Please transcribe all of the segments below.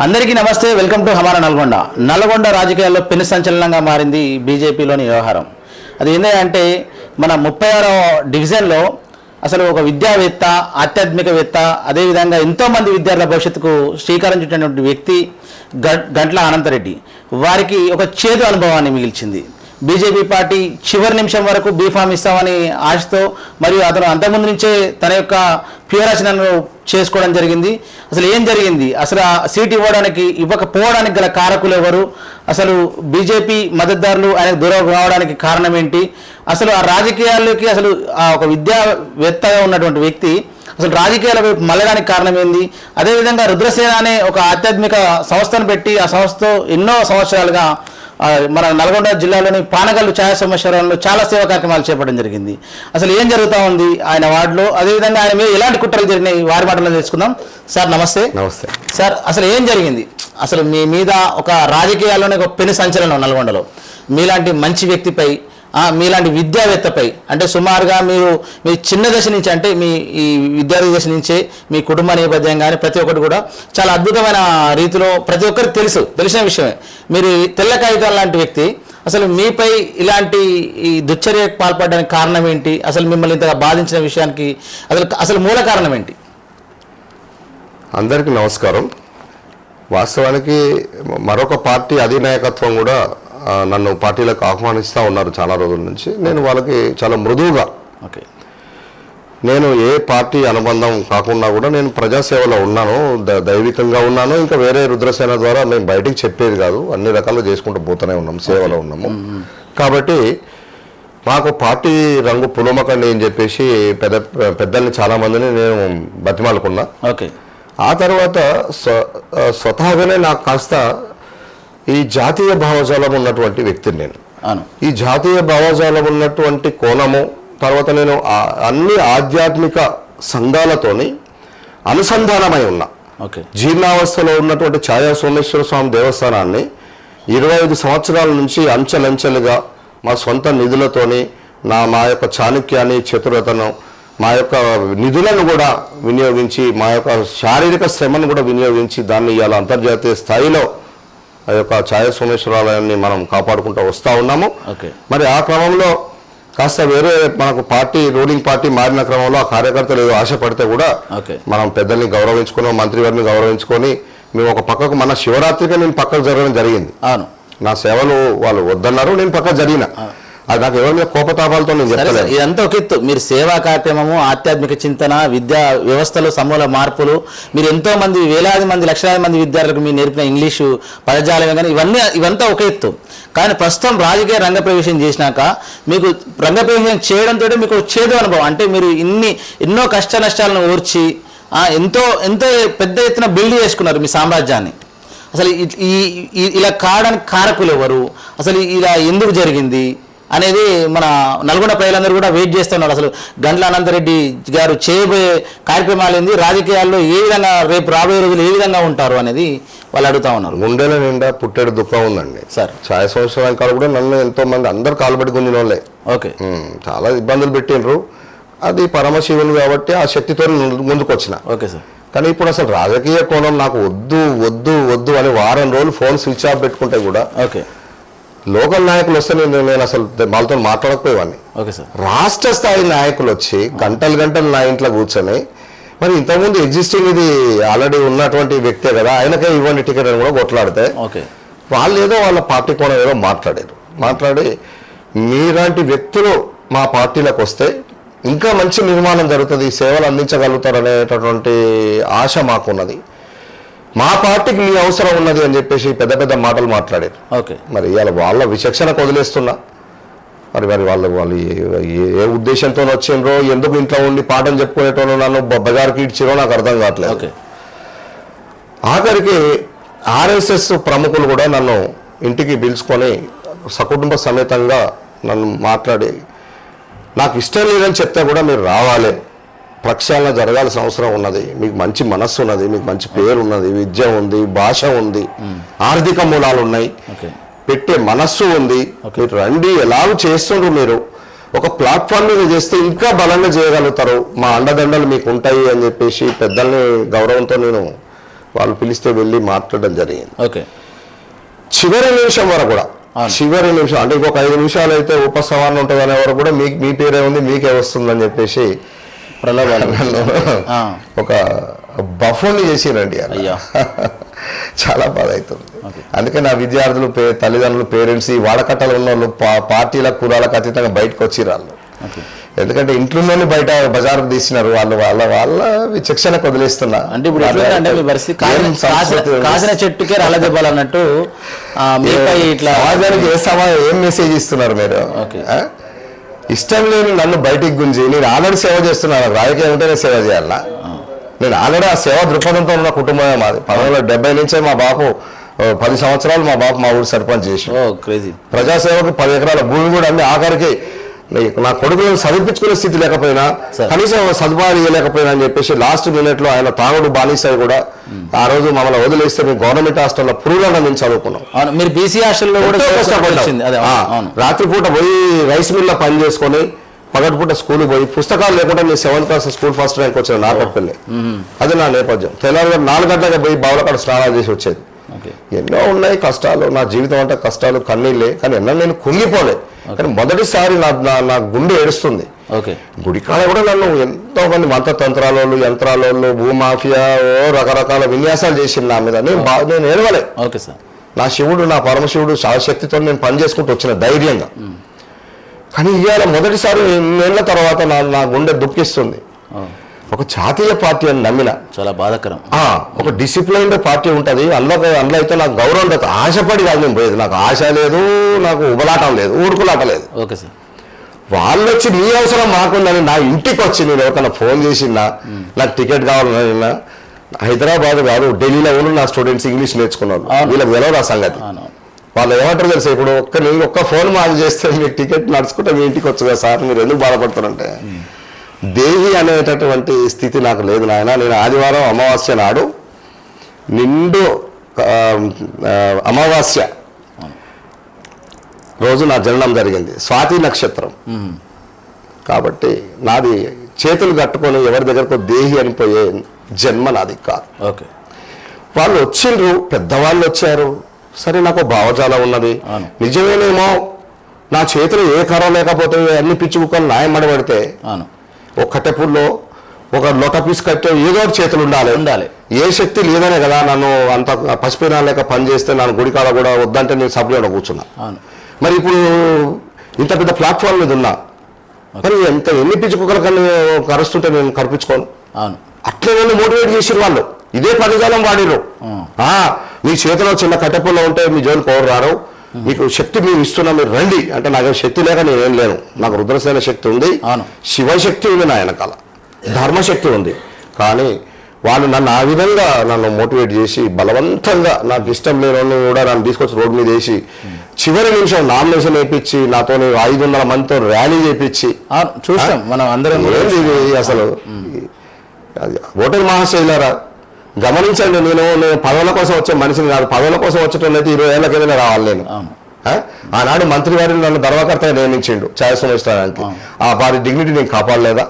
అందరికీ నమస్తే welcome to హమారా నల్గొండ. నల్గొండ రాజకీయాల్లో పెను సంచలనంగా మారింది బీజేపీలోని వ్యవహారం. అది ఏంటంటే మన ముప్పై ఆరో డివిజన్లో అసలు ఒక విద్యావేత్త ఆధ్యాత్మికవేత్త అదేవిధంగా ఎంతోమంది విద్యార్థుల భవిష్యత్తుకు శ్రీకారం చుట్టినటువంటి వ్యక్తి గ- గంట్ల అనంతరెడ్డి. వారికి ఒక చేదు అనుభవాన్ని మిగిల్చింది. బీజేపీ పార్టీ చివరి నిమిషం వరకు బీఫామ్ ఇస్తామని ఆశతో మరియు అతను అంతకుముందు నుంచే తన యొక్క ప్రియరచనను చేసుకోవడం జరిగింది. అసలు ఏం జరిగింది? అసలు ఆ సీట్ ఇవ్వడానికి ఇవ్వకపోవడానికి గల కారకులు ఎవరు? అసలు బీజేపీ మద్దతుదారులు ఆయనకు దూరం కావడానికి కారణం ఏంటి? అసలు ఆ రాజకీయాల్లోకి అసలు ఆ ఒక విద్యావేత్తగా ఉన్నటువంటి వ్యక్తి అసలు రాజకీయాల వైపు మళ్ళడానికి కారణం ఏంది? అదేవిధంగా రుద్రసేన అనే ఒక ఆధ్యాత్మిక సంస్థను పెట్టి ఆ సంస్థతో ఎన్నో సంవత్సరాలుగా మన నల్గొండ జిల్లాలోని పానగల్లు ఛాయా సంవత్సరంలో చాలా సేవా కార్యక్రమాలు చేపట్టడం జరిగింది. అసలు ఏం జరుగుతూ ఉంది ఆయన వార్డులో? అదేవిధంగా ఆయన మీద ఎలాంటి కుట్రలు జరిగినాయి? వారి మాటలో తెలుసుకుందాం. సార్ నమస్తే. నమస్తే. సార్ అసలు ఏం జరిగింది? అసలు మీ మీద ఒక రాజకీయాల్లోనే ఒక పెను సంచలనం నల్గొండలో. మీలాంటి మంచి వ్యక్తిపై మీలాంటి విద్యావేత్తపై అంటే సుమారుగా మీరు మీ చిన్న దశ నుంచి అంటే మీ ఈ విద్యార్థి దశ నుంచే మీ కుటుంబ నేపథ్యం కానీ ప్రతి ఒక్కటి కూడా చాలా అద్భుతమైన రీతిలో ప్రతి ఒక్కరికి తెలుసు తెలిసిన విషయమే. మీరు తెల్ల కాగితం లాంటి వ్యక్తి అసలు మీపై ఇలాంటి ఈ దుశ్చర్యకు పాల్పడడానికి కారణం ఏంటి? అసలు మిమ్మల్ని ఇంతగా బాధించిన విషయానికి అసలు అసలు మూల కారణం ఏంటి? అందరికీ నమస్కారం. వాస్తవానికి మరొక పార్టీ అధినాయకత్వం కూడా నన్ను పార్టీలకు ఆహ్వానిస్తూ ఉన్నారు చాలా రోజుల నుంచి. నేను వాళ్ళకి చాలా మృదువుగా. ఓకే. నేను ఏ పార్టీ అనుబంధం కాకుండా కూడా నేను ప్రజాసేవలో ఉన్నాను దైవికంగా ఉన్నాను ఇంకా వేరే రుద్రసేన ద్వారా మేము బయటికి చెప్పేది కాదు. అన్ని రకాలు చేసుకుంటూ పోతూనే ఉన్నాం సేవలో ఉన్నాము. కాబట్టి మాకు పార్టీ రంగు పులుమకండి అని చెప్పేసి పెద్ద పెద్దల్ని చాలా మందిని నేను బతిమాలుకున్నా. ఓకే. ఆ తర్వాత స్వ- స్వతహాగానే నాకు కాస్త ఈ జాతీయ భావజాలం ఉన్నటువంటి వ్యక్తిని నేను. ఈ జాతీయ భావజాలం ఉన్నటువంటి కోణము తర్వాత నేను అన్ని ఆధ్యాత్మిక సంఘాలతోని అనుసంధానమై ఉన్నా. ఓకే. జీర్ణావస్థలో ఉన్నటువంటి ఛాయా సోమేశ్వర స్వామి దేవస్థానాన్ని ఇరవై ఐదు సంవత్సరాల నుంచి అంచెలంచెలుగా మా సొంత నిధులతోని నా మా యొక్క చాణక్యాన్ని చతురతను మా యొక్క నిధులను కూడా వినియోగించి మా యొక్క శారీరక శ్రమను కూడా వినియోగించి దాన్ని ఇవాళ అంతర్జాతీయ స్థాయిలో ఆ యొక్క ఛాయా సోమేశ్వరాలయాన్ని మనం కాపాడుకుంటూ వస్తూ ఉన్నాము. ఓకే. మరి ఆ క్రమంలో కాస్త వేరే మనకు పార్టీ రూలింగ్ పార్టీ మారిన క్రమంలో ఆ కార్యకర్తలు ఏదో ఆశపడితే కూడా ఓకే. మనం పెద్దల్ని గౌరవించుకున్నాం మంత్రి గారిని గౌరవించుకొని మేము ఒక పక్కకు మన శివరాత్రికి నేను పక్కకు జరగడం జరిగింది. నా సేవలు వాళ్ళు వద్దన్నారు నేను పక్కకు జరిగిన. అది నాకు ఎవరి మీద కోపతాపాలతో నేను చెప్పలేదు ఇదంతా ఒక ఎత్తు. మీరు సేవా కార్యక్రమము ఆధ్యాత్మిక చింతన విద్యా వ్యవస్థలో సమూల మార్పులు మీరు ఎంతో మంది వేలాది మంది లక్షలాది మంది విద్యార్థులకు మీరు నేర్పిన ఇంగ్లీషు పదజాలమే కానీ ఇవన్నీ ఇవంతా ఒక ఎత్తు. కానీ ప్రస్తుతం రాజకీయ రంగ ప్రవేశం చేసినాక మీకు రంగ ప్రవేశం చేయడంతో మీకు చేదు అనుభవం. అంటే మీరు ఇన్ని ఎన్నో కష్ట నష్టాలను ఓర్చి ఎంతో ఎంతో పెద్ద ఎత్తున బిల్డ్ చేసుకున్నారు మీ సామ్రాజ్యాన్ని. అసలు ఈ- ఇలా కావడానికి కారకులు ఎవరు? అసలు ఇలా ఎందుకు జరిగింది? అనేది మన నల్గొండ ప్రజలందరూ కూడా వెయిట్ చేస్తున్నారు. అసలు గండ్ల అనంతరెడ్డి గారు చేయబోయే కార్యక్రమాలు ఏంది? రాజకీయాల్లో ఏ విధంగా రేపు రాబోయే రోజులు ఏ విధంగా ఉంటారు అనేది వాళ్ళు అడుగుతా ఉన్నారు. గుండెల నిండా పుట్టేడు దుఃఖం ఉందండి. సార్. ఛాయ సంవత్సరం కాదు కూడా నన్ను ఎంతో మంది అందరు కాలుబడి గుంజిన వాళ్ళే ఓకే చాలా ఇబ్బందులు పెట్టిండ్రు. అది పరమశివుని కాబట్టి ఆ శక్తితో ముందుకొచ్చిన. Okay sir. కానీ ఇప్పుడు అసలు రాజకీయ కోణం నాకు వద్దు వద్దు వద్దు అని వారం రోజులు ఫోన్ స్విచ్ ఆఫ్ పెట్టుకుంటే కూడా ఓకే. లోకల్ నాయకులు వస్తే నేను నేను అసలు వాళ్ళతో మాట్లాడకపోయేవాడిని. Okay sir. రాష్ట్ర స్థాయి నాయకులు వచ్చి గంటలు గంటలు నా ఇంట్లో కూర్చొని మరి ఇంతకుముందు ఎగ్జిస్టింగ్ ఇది ఆల్రెడీ ఉన్నటువంటి వ్యక్తే కదా ఆయనకే ఇవ్వండి టికెట్ అని కూడా కొట్లాడితే ఓకే. వాళ్ళు ఏదో వాళ్ళ పార్టీ కోణం ఏదో మాట్లాడారు. మాట్లాడి మీలాంటి వ్యక్తులు మా పార్టీలకు వస్తే ఇంకా మంచి నిర్మాణం జరుగుతుంది సేవలు అందించగలుగుతారు అనేటటువంటి ఆశ మాకున్నది. మా పార్టీకి మీ అవసరం ఉన్నది అని చెప్పేసి పెద్ద పెద్ద మాటలు మాట్లాడారు. ఓకే. మరి ఇవాళ వాళ్ళ విచక్షణకు వదిలేస్తున్నా మరి మరి వాళ్ళు వాళ్ళు ఏ- ఉద్దేశంతో వచ్చిండ్రో ఎందుకు ఇంట్లో ఉండి పాఠం చెప్పుకునేటోళ్ళు నన్ను బజార్కి ఇచ్చిరో నాకు అర్థం కావట్లేదు. ఓకే. ఆఖరికి ఆర్ఎస్ఎస్ ప్రముఖులు కూడా నన్ను ఇంటికి పిలుచుకొని సకుటుంబ సమేతంగా నన్ను మాట్లాడి నాకు ఇష్టం లేదని చెప్తే కూడా మీరు రావాలి. ప్రక్షాళన జరగాల్సిన అవసరం ఉన్నది. మీకు మంచి మనస్సు ఉన్నది మీకు మంచి పేరు ఉన్నది విద్య ఉంది భాష ఉంది ఆర్థిక మూలాలు ఉన్నాయి. ఓకే. పెట్టే మనస్సు ఉంది. మీరు రండి ఎలాగో చేస్తుండ్రు మీరు? ఒక ప్లాట్ఫామ్ మీద చేస్తే ఇంకా బలంగా చేయగలుగుతారు. మా అండదండలు మీకు ఉంటాయి అని చెప్పేసి పెద్దల్ని గౌరవంతో నేను వాళ్ళు పిలిస్తే వెళ్ళి మాట్లాడడం జరిగింది. ఓకే. చివరి నిమిషం వరకు కూడా. చివరి నిమిషం అంటే ఇంకొక ఐదు నిమిషాలు అయితే ఉపసంహరణ ఉంటుంది అనే వరకు కూడా మీ మీ పేరే ఉంది మీకే వస్తుందని చెప్పేసి ప్రలోభాలు నన్ను ఆ. ఒక బఫోన్ చేసిరండి. అయ్యా. చాలా బాధ అవుతుంది. అందుకే నా విద్యార్థులు పే తల్లిదండ్రులు పేరెంట్స్ ఈ వాడకట్టలు ఉన్న వాళ్ళు పార్టీల కులాలకు అతీతంగా బయటకు వచ్చి వాళ్ళు ఓకే. ఎందుకంటే ఇంట్లోనే బయట బజార్కు తీసినారు వాళ్ళు వాళ్ళ వాళ్ళ విచక్షణకు వదిలేస్తున్నా. అంటే ఇప్పుడు కాసిన చెట్టుకే ఇట్లా సమాజానికి ఏ ఏం మెసేజ్ ఇస్తున్నారు మీరు? ఓకే. ఇష్టం లేని నన్ను బయటికి గుంజి నేను ఆల్రెడీ సేవ చేస్తున్నాను రాజకీయం ఉంటేనే సేవ చేయాలా? నేను ఆల్రెడీ ఆ సేవ దృక్పథంతో ఉన్న కుటుంబమే మాది. పంతొమ్మిది డెబ్బై నుంచే మా బాపు పది సంవత్సరాలు మా బాపు మా ఊరు సర్పంచ్ చేసి ప్రజాసేవకు పది ఎకరాల భూమి కూడా అన్ని ఆఖరికి నీ- కొడుకులను చదివించుకునే స్థితి లేకపోయినా. కనీసం సదుపాయాలు ఇవ్వలేకపోయినా అని చెప్పేసి లాస్ట్ మినిట్లో ఆయన తాగుడు బానిస కూడా ఆ రోజు మమ్మల్ని వదిలేస్తే మేము గవర్నమెంట్ హాస్టల్లో పురుగులను మేము చదువుకున్నాం. మీరు బీసీ హాస్టల్లో కూడా కష్టపడ్డాం. రాత్రిపూట పోయి రైస్ మిల్లో పని చేసుకొని పగటిపూట స్కూల్ పోయి పుస్తకాలు లేకుండా నేను seventh class school first rank వచ్చిన నాటపల్లి అది నా నేపథ్యం. తెలంగాణ నాలుగు గంటలకు పోయి బావులకాడ స్నానాలు చేసి వచ్చేది. ఎన్నో ఉన్నాయి కష్టాలు. నా జీవితం అంటే కష్టాలు కన్నీళ్ళే. కానీ ఎన్నో నేను కుంగిపోలే. కానీ మొదటిసారి నా నా- గుండె ఏడుస్తుంది. ఓకే గుడికాడ కూడా నన్ను ఎంతో మంది మంత్రతంత్రాలోళ్ళు యంత్రాలోళ్ళు భూమాఫియా ఓ రకరకాల విన్యాసాలు చేసింది నా మీద. నేను బా నేను ఏడవలే. ఓకే సార్ నా శివుడు నా పరమశివుడు శాశక్తితో నేను పని చేసుకుంటూ వచ్చిన ధైర్యంగా. కానీ ఇవాళ మొదటిసారి నెలల తర్వాత నా నా గుండె దుఃఖిస్తుంది. ఓ, ఒక జాతీయ పార్టీ అని నమ్మిన. చాలా బాధాకరం. ఒక డిసిప్లైన్డ్ పార్టీ ఉంటుంది. అందులో అందులో అయితే నాకు గౌరవం ఉంటుంది ఆశపడి కాదు నేను పోయేది. నాకు ఆశ లేదు నాకు ఉబలాటం లేదు ఊరుకులాట లేదు. Okay sir. వాళ్ళు వచ్చి మీ అవసరం మాకుందని నా ఇంటికి వచ్చి నేను ఎవరికైనా ఫోన్ చేసినా నాకు టికెట్ కావాలన్నా హైదరాబాద్ కాదు ఢిల్లీలో ఉన్న నా స్టూడెంట్స్ ఇంగ్లీష్ నేర్చుకున్నారు. వీళ్ళకి తెలియదు ఆ సంగతి వాళ్ళు ఏమంటారు తెలుసా? ఇప్పుడు ఒక్క నేను ఒక్క ఫోన్ మాకు చేస్తే మీకు టికెట్ నడుచుకుంటే మీ ఇంటికి వచ్చు కదా సార్? మీరు ఎందుకు బాధపడతారంటే దేహి అనేటటువంటి స్థితి నాకు లేదు నాయన. నేను ఆదివారం అమావాస్య నాడు నిండు అమావాస్య రోజు నా జననం జరిగింది. స్వాతి నక్షత్రం. కాబట్టి నాది చేతులు కట్టుకొని ఎవరి దగ్గరకు దేహి అనిపోయే జన్మ నాది కాదు. ఓకే. వాళ్ళు వచ్చిండ్రు పెద్దవాళ్ళు వచ్చారు. సరే నాకు భావజాలం ఉన్నది. నిజమేనేమో నా చేతులు ఏ కరం లేకపోతే అన్ని పిచ్చి కుక్కలు నాయమడి పడితే అవును. ఒక కట్టెపుల్లో ఒక లొట పీస్ కట్టే ఏదో ఒకటి చేతులు ఉండాలి. ఉండాలి. ఏ శక్తి లేదనే కదా నన్ను అంత పసిపోయినా లేక పని చేస్తే నన్ను గుడికాడ కూడా వద్దంటే నేను సభ్యుడు కూర్చున్నా. అవును. మరి ఇప్పుడు ఇంత పెద్ద ప్లాట్ఫామ్ మీద ఉన్నా. మరి ఎంత ఎన్ని పిచ్చి కుక్కల కన్నా కరుస్తుంటే నేను కరిపించుకోను అవును. అట్లే నన్ను మోటివేట్ చేసిరు వాళ్ళు. ఇదే పదజాలం వాడిరు మీ చేతిలో చిన్న కట్టెపుల్ల ఉంటే మీ జోలికి ఎవరు రారు? మీకు శక్తి మేము ఇస్తున్నాం మీరు రండి. అంటే నాకు శక్తి లేక నేను ఏం లేను. నాకు రుద్రసేన శక్తి ఉంది. శివశక్తి ఉంది నా వెనకాల. ధర్మశక్తి ఉంది. కానీ వాళ్ళు నన్ను ఆ విధంగా నన్ను మోటివేట్ చేసి బలవంతంగా నాకు ఇష్టం లేని కూడా నన్ను తీసుకొచ్చి రోడ్డు మీద వేసి చివరి నిమిషం నామినేషన్ వేయించి నాతో ఐదు వందల మందితో ర్యాలీ చేయించి. చూసాం. మనం అందరం అసలు? ఓటర్ మహాశైలారా? గమనించండి నేను నేను పదవుల కోసం వచ్చే మనిషిని కాదు పదవుల కోసం వచ్చేటోళ్ళైతే ఇరవై ఏళ్ళ కిందనే రావాలి నేను? ఆనాడు మంత్రి వారిని నన్ను ధర్మకర్తగా నియమించిండు ఛాయసోమేశ్వరానికి. ఆ వారి డిగ్నిటీ నేను కాపాడలేదా.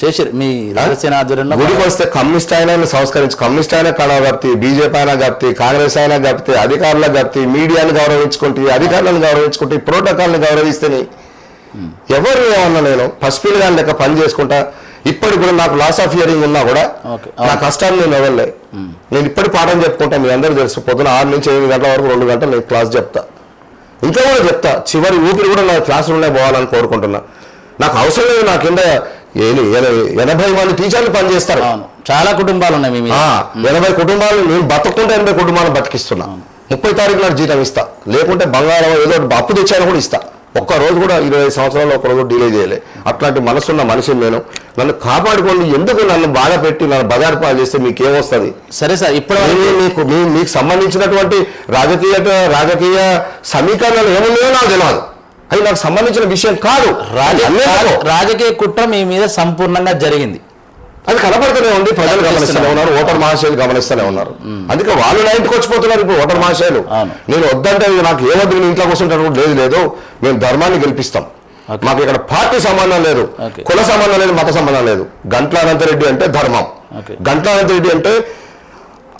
చేసిరు మీ రాజసేన ఆధ్వర్యంలో గుడికి వస్తే కమ్యూనిస్ట్ అయినా సంస్కరించి కమ్యూనిస్ట్ అయినా కళ గప్తి బీజేపీ అయినా గప్తి కాంగ్రెస్ అయినా గప్తి అధికారులకు గప్తి మీడియాను గౌరవించుకుంటే అధికారులను గౌరవించుకుంటే ప్రోటోకాల్ని గౌరవిస్తేనే ఎవరు ఏమన్నా నేను పసిపిల్లి గాని లెక్క పని చేసుకుంటా ఇప్పటికి కూడా నాకు లాస్ ఆఫ్ హియరింగ్ ఉన్నా కూడా. నా కష్టాన్ని నేను వదలలే నేను ఇప్పటి పాఠం చెప్పుకుంటా మీ అందరూ తెలుసు. పొద్దున ఆరు నుంచి ఎనిమిది గంటల వరకు రెండు గంటలు నేను క్లాస్ చెప్తా. ఇంకా కూడా చెప్తా. చివరి ఊపిరి కూడా నా క్లాస్ రూమ్లో పోవాలని కోరుకుంటున్నా. నాకు అవసరం లేదు నా కింద ఎనభై మంది టీచర్లు పనిచేస్తారు. చాలా కుటుంబాలు ఉన్నాయి ఎనభై కుటుంబాలు నేను బతుకుంటే ఎనభై కుటుంబాలను బతికిస్తున్నా. ముప్పై తారీఖు నాడు జీతం ఇస్తా. లేకుంటే బంగారం ఏదో అప్పు తెచ్చాను కూడా ఇస్తా. ఒక్క రోజు కూడా ఇరవై సంవత్సరాలు ఒక రోజు డిలే చేయలే. అట్లాంటి మనసున్న మనిషిని నేను. నన్ను కాపాడుకోండి ఎందుకు నన్ను బాధ పెట్టి నన్ను బజారు పాలు చేస్తే మీకేమొస్తుంది? సరే సార్ వరకు నేను మీకు మీకు సంబంధించినటువంటి రాజకీయ రాజకీయ సమీకరణలు ఏమున్నాయో నాకు తెలియదు అది నాకు సంబంధించిన విషయం కాదు. రాజకీయ కుట్ర మీ మీద సంపూర్ణంగా జరిగింది. అది కనపడుతూనే ఉంది ప్రజలు గమనిస్తూనే ఉన్నారు ఓటర్ మహాశయులు గమనిస్తూనే ఉన్నారు. అందుకే వాళ్ళు నా ఇంటికి వచ్చిపోతున్నారు ఇప్పుడు ఓటర్ మహాశయులు. నేను వద్దంటే నాకు ఏ వద్దు నేను ఇంట్లో కూర్చుంటాను కూడా లేదు లేదు. మేము ధర్మాన్ని గెలిపిస్తాం. మాకు ఇక్కడ పార్టీ సంబంధం లేదు. కుల సంబంధం లేదు మత సంబంధం లేదు. గంట్ల అనంతరెడ్డి అంటే ధర్మం. గంట్ల అనంతరెడ్డి అంటే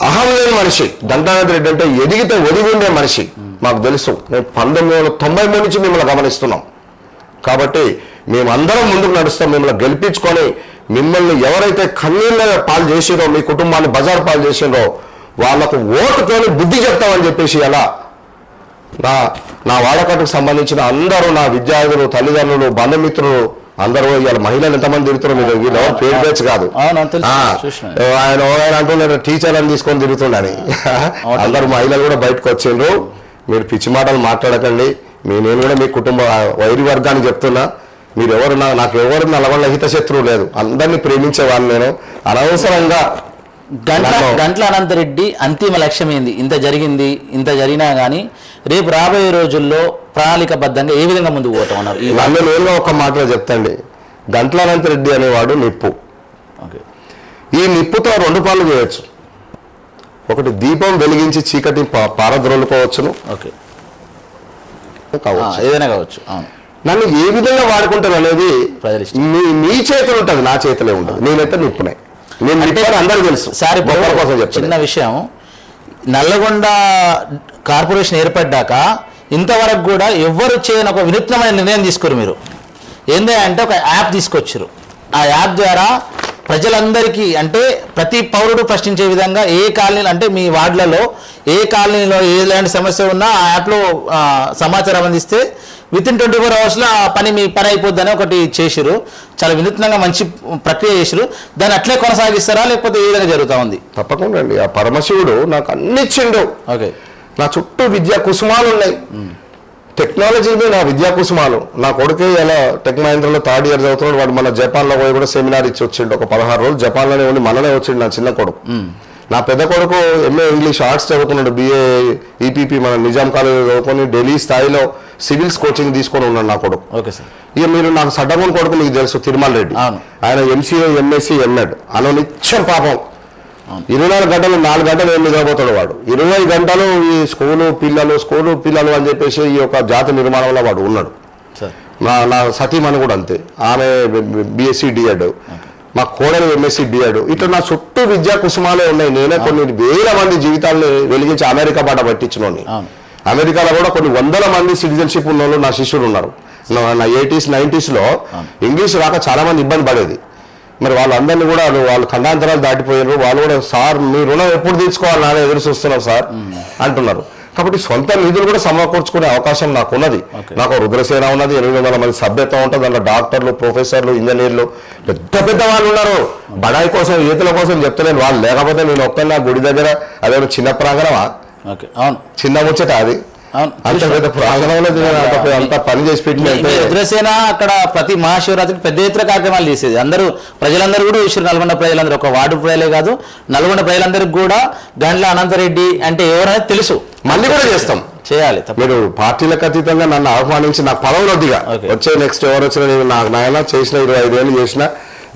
అహం లేని మనిషి. దండానంద రెడ్డి అంటే ఎదిగితే ఒదిగి ఉండే మనిషి. మాకు తెలుసు. మేము పంతొమ్మిది వందల తొంభై మూడు నుంచి మిమ్మల్ని గమనిస్తున్నాం. కాబట్టి మేమందరం ముందుకు నడుస్తాం మిమ్మల్ని గెలిపించుకొని మిమ్మల్ని ఎవరైతే కన్నీళ్ళ పాలు చేసిరో మీ కుటుంబాన్ని బజార్ పాలు చేసిరో వాళ్ళకు ఓటుతోని బుద్ధి చెప్తామని చెప్పేసి ఎలా నా నా వాడకట్టుకు సంబంధించిన అందరూ నా విద్యార్థులు తల్లిదండ్రులు బంధుమిత్రులు అందరూ ఇవాళ మహిళలు ఎంతమంది తిరుగుతారో మీరు వీళ్ళు పేరు బ్యాచ్ కాదు. ఆయన ఆయన అంటున్నారు టీచర్ అని తీసుకొని తిరుగుతుండని. అందరు మహిళలు కూడా బయటకు వచ్చిండ్రు. మీరు పిచ్చి మాటలు మాట్లాడకండి. మీ నేను కూడా మీ కుటుంబ వైరి వర్గానికి చెప్తున్నా. మీరు ఎవరు నా- నాకు ఎవరు నలవల్ల హిత శత్రువు లేదు. అందరినీ ప్రేమించేవాడిని నేను. అనవసరంగా గంట్ల నన్ను- గంట్ల అనంతరెడ్డి అంతిమ లక్ష్యం ఏంది ఇంత జరిగింది ఇంత జరిగినా కానీ రేపు రాబోయే రోజుల్లో ప్రణాళికబద్ధంగా ఏ విధంగా ముందుకు పోతాం అన్నారు ఈ నన్ను నేను ఒక మాటలో చెప్తండి. గంట్లానంత రెడ్డి అనేవాడు నిప్పు. ఓకే. ఈ నిప్పుతో రెండు పనులు చేయొచ్చు. ఒకటి దీపం వెలిగించి చీకటి పారద్రోలుకోవచ్చును. ఓకే. కావచ్చు. ఏదైనా కావచ్చు. అవును. నన్ను ఏ విధంగా వాడుకుంటాను అనేది. మీ మీ చేతులు ఉంటుంది నా చేతిలో ఉండదు నేనైతే నిప్పునే. నేను అందరూ తెలుసు. సార్ కోసం చిన్న విషయం. నల్లగొండ కార్పొరేషన్ ఏర్పడ్డాక ఇంతవరకు కూడా ఎవ్వరు చేయని ఒక వినూత్నమైన నిర్ణయం తీసుకోరు మీరు. ఏంది అంటే ఒక యాప్ తీసుకొచ్చారు. ఆ యాప్ ద్వారా ప్రజలందరికీ అంటే ప్రతి పౌరుడు ప్రశ్నించే విధంగా ఏ కాలనీలు అంటే మీ వార్డులలో ఏ కాలనీలో ఎలాంటి సమస్య ఉన్నా ఆ యాప్లో సమాచారం అందిస్తే విత్ ఇన్ ట్వంటీ ఫోర్ అవర్స్లో ఆ పని మీ పని అయిపోద్దని ఒకటి చేసిరు చాలా వినూత్నంగా మంచి ప్రక్రియ చేసిరు దాన్ని అట్లే కొనసాగిస్తారా లేకపోతే ఏ విధంగా జరుగుతూ ఉంది? తప్పకుండా అండి. ఆ పరమశివుడు నాకు అన్ని ఇచ్చిండు. ఓకే. నా చుట్టూ విద్యా కుసుమాలు ఉన్నాయి టెక్నాలజీ మీద నా విద్యా కుసుమాలు. నా కొడుకే ఎలా టెక్ మహేంద్రలో థర్డ్ ఇయర్ చదువుతున్నాడు. వాడు మన జపాన్లో పోయి కూడా సెమినార్ ఇచ్చి వచ్చిండు. ఒక పదహారు రోజులు జపాన్లోనే ఉండి మననే వచ్చిండు నా చిన్న కొడుకు. నా పెద్ద కొడుకు ఎంఏ ఇంగ్లీష్ ఆర్ట్స్ చదువుతున్నాడు. బిఏ ఈపీపీ మన నిజాం కాలేజ్ చదువుకొని ఢిల్లీ స్థాయిలో సివిల్స్ కోచింగ్ తీసుకొని ఉన్నాడు నా కొడుకు. Okay sir. ఇక మీరు నాకు సడ్డమూన్ కొడుకు మీకు తెలుసు తిరుమల రెడ్డి. ఆయన ఎంసీఏ ఎంఎస్సీ ఎంఎడ్ అను నిత్యం పాపం. ఇరవై నాలుగు గంటలు నాలుగు గంటలు ఏం నిద్రపోతాడు వాడు? ఇరవై గంటలు ఈ స్కూలు పిల్లలు స్కూలు పిల్లలు అని చెప్పేసి ఈ యొక్క జాతి నిర్మాణంలో వాడు ఉన్నాడు. నా నా సతీమణి కూడా అంతే. ఆమె బిఎస్సి డిఎడ్ మా కోడలు ఎంఎస్సి డిఎడ్ ఇట్లా నా చుట్టూ విద్యా కుసుమాలే ఉన్నాయి. నేనే కొన్ని వేల మంది జీవితాలను వెలిగించి అమెరికా బాట పట్టించినోని. అమెరికాలో కూడా కొన్ని వందల మంది సిటిజన్షిప్ ఉన్న వాళ్ళు నా శిష్యులు ఉన్నారు. నా- నా ఎయిటీస్ నైంటీస్లో ఇంగ్లీష్ రాక చాలా మంది ఇబ్బంది పడేది. మరి వాళ్ళందరినీ కూడా వాళ్ళు ఖండాంతరాలు దాటిపోయారు వాళ్ళు కూడా సార్ మీ రుణం ఎప్పుడు తీర్చుకోవాలి నానే ఎదురు చూస్తున్నాం సార్ అంటున్నారు. కాబట్టి సొంత నిధులు కూడా సమకూర్చుకునే అవకాశం నాకు ఉన్నది. నాకు రుద్రసేన ఉన్నది ఎనిమిది వందల మంది సభ్యత్వం ఉంటుంది. దాంట్లో డాక్టర్లు ప్రొఫెసర్లు ఇంజనీర్లు పెద్ద పెద్ద వాళ్ళు ఉన్నారు. బడాయి కోసం ఈతల కోసం చెప్తలేను వాళ్ళు. లేకపోతే నేను ఒక్కన్నా గుడి దగ్గర అదే చిన్న ప్రాంగణమా? అవును. చిన్న ముచ్చట అది. పని చేసి అక్కడ ప్రతి మహాశివరాత్రికి పెద్ద ఎత్తున కార్యక్రమాలు చేసేది. అందరూ ప్రజలందరూ కూడా చూసారు నల్గొండ ప్రజలందరూ. ఒక వార్డు ప్రజలే కాదు నల్గొండ ప్రజలందరికీ కూడా గండ్ల అనంతరెడ్డి అంటే ఎవరైనా తెలుసు. మళ్ళీ కూడా చేస్తాం. చేయాలి మీరు పార్టీలకు అతీతంగా నన్ను ఆహ్వానించి నాకు పదవులు వద్దిగా Okay. వచ్చే నెక్స్ట్ ఎవరు వచ్చినా నేను నాకు నాయన చేసిన ఇరవై ఐదేళ్ళు చేసిన.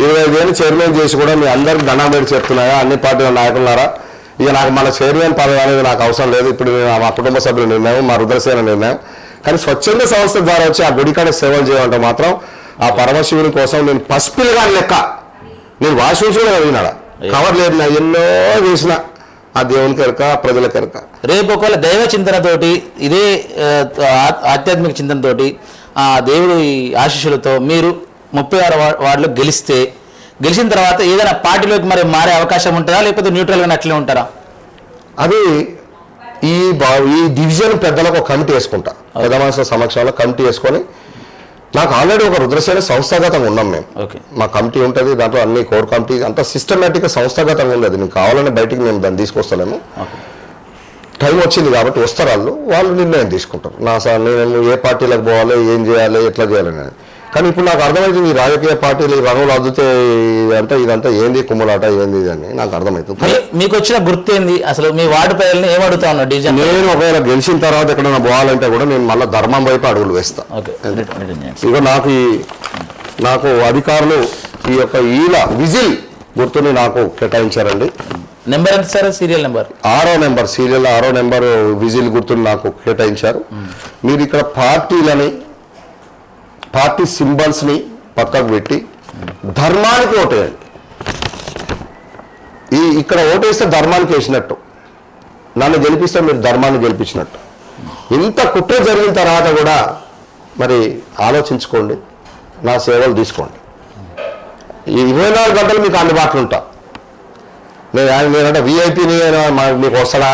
ఇరవై ఐదేళ్ళు చైర్మన్ చేసి కూడా మీ అందరికి దండం పెట్టి చెప్తున్నాయా? అన్ని పార్టీల నాయకులారా? ఇక నాకు మన చైర్మన్ పదవి అనేది నాకు అవసరం లేదు. ఇప్పుడు నేను మా కుటుంబ సభ్యుల నిర్ణయం మా రుద్రసేన నిర్ణయం. కానీ స్వచ్ఛంద సంస్థ ద్వారా వచ్చి ఆ గుడికాడ సేవలు చేయాలంటే మాత్రం ఆ పరమశివుని కోసం నేను పసిపిల్లగా లెక్క. నేను వాషింగ్ కూడా చదివినాడా కవర్ లేదు నా ఎన్నో చేసిన ఆ దేవునికి ఎరక ప్రజలకు ఎరక రేపు ఒకవేళ దైవ చింతనతోటి ఇదే ఆధ్యాత్మిక చింతనతోటి ఆ దేవుడి ఆశీస్సులతో మీరు ముప్పై ఆరు వార్డులో గెలిస్తే గెలిచిన తర్వాత ఏదైనా పార్టీలోకి మరి మారే అవకాశం ఉంటుందా? లేకపోతే న్యూట్రల్గా అట్లే ఉంటారా? అది ఈ బా- ఈ డివిజన్ పెద్దలకు ఒక కమిటీ వేసుకుంటా. పెద్ద మనుషుల సమక్షంలో కమిటీ వేసుకొని నాకు ఆల్రెడీ ఒక రుద్రసేన సంస్థాగతంగా ఉన్నాం మేము. ఓకే. మా కమిటీ ఉంటుంది దాంట్లో అన్ని కోర్ కమిటీ అంత సిస్టమేటిక్గా సంస్థాగతంగా ఉండదు. మీకు కావాలని బయటికి మేము దాన్ని తీసుకొస్తలేము ఓకే. టైం వచ్చింది కాబట్టి వస్తారు వాళ్ళు. వాళ్ళు నిర్ణయం తీసుకుంటారు. నా సార్ నేను ఏ పార్టీలకు పోవాలి ఏం చేయాలి ఎట్లా చేయాలి అనేది. కానీ ఇప్పుడు నాకు అర్థమవుతుంది ఈ రాజకీయ పార్టీలు ఈ రంగులు అద్దుతే ఇదంతా ఇదంతా ఏంది కుమ్ములాట ఏంది అని నాకు అర్థమవుతుంది మీకు వచ్చిన గుర్తు ఏంది? అసలు మీ వార్డు ప్రజల్ని ఏం అడుగుతా ఉన్నారు డివిజన్ నేను ఒకవేళ గెలిచిన తర్వాత ఎక్కడైనా పోవాలంటే కూడా నేను మళ్ళీ ధర్మం వైపు అడుగులు వేస్తా. ఇక నాకు ఈ నాకు అధికారులు ఈ యొక్క ఈల విజిల్ గుర్తుని నాకు కేటాయించారండి. నెంబర్ ఎంత సార్? Serial number? ఆరో నెంబర్ సీరియల్ ఆరో నెంబర్ విజిల్ గుర్తుని నాకు కేటాయించారు. మీరు ఇక్కడ పార్టీలని పార్టీ సింబల్స్ని పక్కకు పెట్టి ధర్మానికి ఓటేయండి ఈ ఇక్కడ ఓటేస్తే ధర్మానికి వేసినట్టు. నన్ను గెలిపిస్తే మీరు ధర్మాన్ని గెలిపించినట్టు. ఇంత కుట్ర జరిగిన తర్వాత కూడా మరి ఆలోచించుకోండి నా సేవలు తీసుకోండి. ఈ ఇరవై నాలుగు గంటలు మీకు అందుబాటులో ఉంటా. నేను నేనంటే వీఐపీని మీకు వస్తాడా?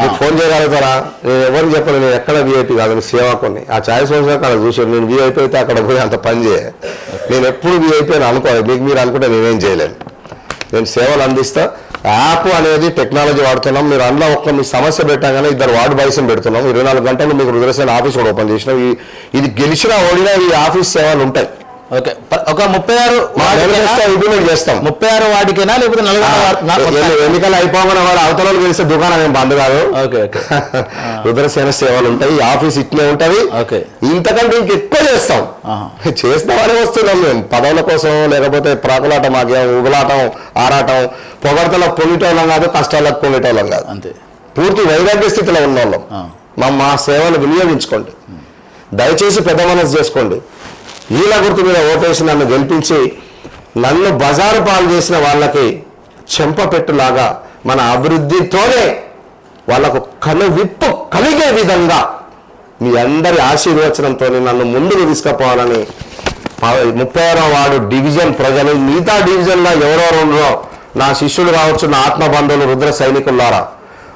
మీకు ఫోన్ చేయగలుగుతారా? నేను ఎవరికి చెప్పను నేను ఎక్కడ విఐపి కాదు నేను సేవకుని ఆ ఛాయిస్ వస్తే అక్కడ చూసాను నేను విఐపి అయితే అక్కడ పోయి అంత పని చేయ. నేను ఎప్పుడు విఐపి అని అనుకోలేదు మీకు మీరు అనుకుంటే నేనేం చేయలేను. నేను సేవలు అందిస్తా. యాప్ అనేది టెక్నాలజీ వాడుతున్నాం. మీరు అందులో ఒక్క మీ సమస్య పెట్టగానే ఇద్దరు వార్డు బాయ్స్ని పెడుతున్నాం. ఇరవై నాలుగు గంటలు మీకు రుద్రసేన ఆఫీస్ కూడా ఓపెన్ చేసినాం. ఇది గెలిచినా ఓడినా ఈ ఆఫీస్ సేవలు ఉంటాయి. ఓకే. ఒక ముప్పై ఆరు ఇంప్లిమెంట్ చేస్తాం ముప్పై ఆరు వార్డుకేనా లేకపోతే ఎన్నికలు అయిపోగానే వాడు అవతల గెలిస్తే దుకాణం ఏం బంద్ కాదు. Okay okay. రుద్రసేన సేవలు ఉంటాయి ఆఫీస్ ఇట్లే ఉంటది. ఓకే. ఇంతకంటే ఇంకెక్కువ చేస్తాం. ఆహా. చేస్తామని వస్తున్నాం మేము. పదవుల కోసం లేకపోతే ప్రాకులాట మాకేం ఉగులాటం ఆరాటం పొగడతలకు పొంగిటోళ్ళం కాదు కష్టాలకు పొంగిటోళ్ళం కాదు. అంతే. పూర్తి వైరాగ్య స్థితిలో ఉన్నోళ్ళం ఆ. మా మా సేవలు వినియోగించుకోండి. దయచేసి పెద్ద మనసు చేసుకోండి. ఈల గుర్తు మీద ఓటేసి నన్ను గెలిపించి నన్ను బజారు పాలు చేసిన వాళ్ళకి చెంపపెట్టులాగా మన అభివృద్ధితోనే వాళ్ళకు కను విప్పు కలిగే విధంగా మీ అందరి ఆశీర్వచనంతో నన్ను ముందుకు తీసుకుపోవాలని ముప్పై ఆరో డివిజన్ ప్రజలు మిగతా డివిజన్లో ఎవరెవరు ఉన్నారో నా శిష్యులు కావచ్చు నా ఆత్మబంధువులు రుద్ర సైనికులారా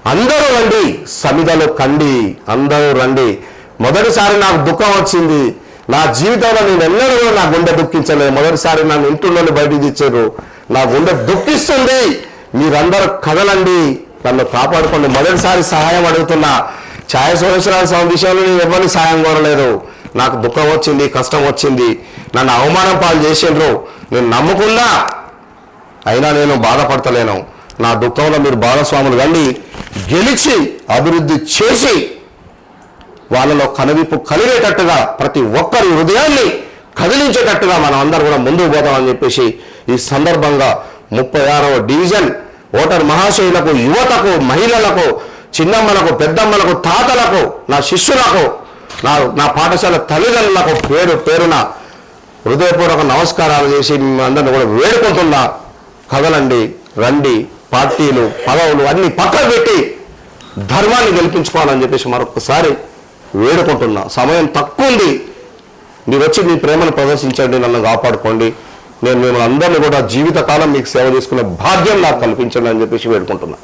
అందరూ రండి సమిదలు కండి అందరూ రండి. మొదటిసారి నాకు దుఃఖం వచ్చింది. నా జీవితంలో నేను ఎన్నడూ కూడా నా గుండె దుఃఖించలేదు. మొదటిసారి నన్ను ఇంట్లో బయటికి తెచ్చారు. నా గుండె దుఃఖిస్తుంది. మీరందరూ కదలండి. నన్ను కాపాడుకోండి. మొదటిసారి సహాయం అడుగుతున్నా. ఛాయ సంవత్సరాల స్వామి విషయంలో నేను ఎవరిని సహాయం కోరలేదు. నాకు దుఃఖం వచ్చింది కష్టం వచ్చింది. నన్ను అవమానం పాలు చేసిండ్రు. నేను నమ్ముకున్నా. అయినా నేను బాధపడతలేను. నా దుఃఖంలో మీరు భాగస్వాములు కండి. గెలిచి అభివృద్ధి చేసి వాళ్ళలో కనువిప్పు కలిగేటట్టుగా ప్రతి ఒక్కరి హృదయాన్ని కదిలించేటట్టుగా మనం అందరం కూడా ముందుకు పోదామని చెప్పేసి ఈ సందర్భంగా ముప్పై ఆరవ డివిజన్ ఓటర్ మహాశయులకు యువతకు మహిళలకు చిన్నమ్మలకు పెద్దమ్మలకు తాతలకు నా శిష్యులకు నా నా పాఠశాల తల్లిదండ్రులకు పేరు పేరున హృదయపూర్వక నమస్కారాలు చేసి మిమ్మల్ని అందరిని కూడా వేడుకుంటున్నా. కదలండి రండి పార్టీలు పదవులు అన్ని పక్కన పెట్టి ధర్మాన్ని గెలిపించుకోవాలని చెప్పేసి మరొకసారి వేడుకుంటున్నా. సమయం తక్కువ ఉంది మీరు వచ్చి మీ ప్రేమను ప్రదర్శించండి నన్ను కాపాడుకోండి. నేను మిమ్మల్ని అందరినీ కూడా జీవితకాలం మీకు సేవ చేసుకునే భాగ్యం నాకు కల్పించండి అని చెప్పేసి వేడుకుంటున్నా.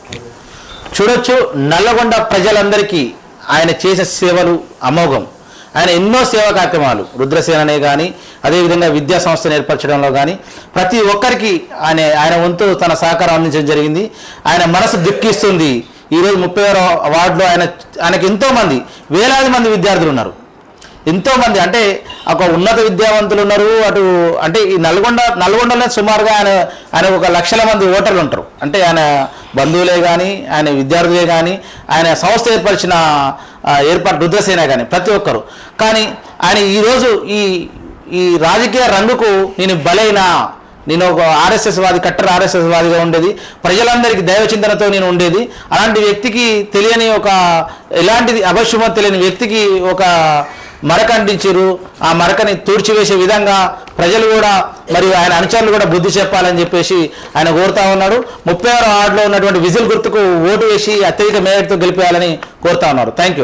చూడొచ్చు నల్లగొండ ప్రజలందరికీ ఆయన చేసే సేవలు అమోఘం. ఆయన ఎన్నో సేవా కార్యక్రమాలు రుద్రసేననే కానీ అదేవిధంగా విద్యా సంస్థను ఏర్పరచడంలో కానీ ప్రతి ఒక్కరికి ఆయన ఆయన వంతు తన సహకారం అందించడం జరిగింది. ఆయన మనసు దుఃఖిస్తుంది. ఈరోజు ముప్పై ఆరో వార్డులో ఆయన ఆయనకు ఎంతోమంది వేలాది మంది విద్యార్థులు ఉన్నారు. ఎంతోమంది అంటే ఒక ఉన్నత విద్యావంతులు ఉన్నారు అటు అంటే ఈ నల్గొండ నల్గొండలో సుమారుగా ఆయన ఆయన ఒక లక్షల మంది ఓటర్లు ఉంటారు. అంటే ఆయన బంధువులే కానీ ఆయన విద్యార్థులే కానీ ఆయన సంస్థ ఏర్పరిచిన ఏర్పాటు రుద్రసేన కానీ ప్రతి ఒక్కరు. కానీ ఆయన ఈరోజు ఈ ఈ రాజకీయ రంగుకు నేను బలైన నేను ఒక ఆర్ఎస్ఎస్ వాది కట్టర్ ఆర్ఎస్ఎస్ వాదిగా ఉండేది. ప్రజలందరికీ దైవ చింతనతో నేను ఉండేది. అలాంటి వ్యక్తికి తెలియని ఒక ఎలాంటిది అభశుభం తెలియని వ్యక్తికి ఒక మరక అంటించారు ఆ మరకని తూడ్చివేసే విధంగా ప్రజలు కూడా మరియు ఆయన అనుచరులు కూడా బుద్ధి చెప్పాలని చెప్పేసి ఆయన కోరుతా ఉన్నాడు ముప్పై ఆరు వార్డులో ఉన్నటువంటి విజిల్ గుర్తుకు ఓటు వేసి అత్యధిక మేయర్తో గెలిపేయాలని కోరుతా ఉన్నారు. Thank you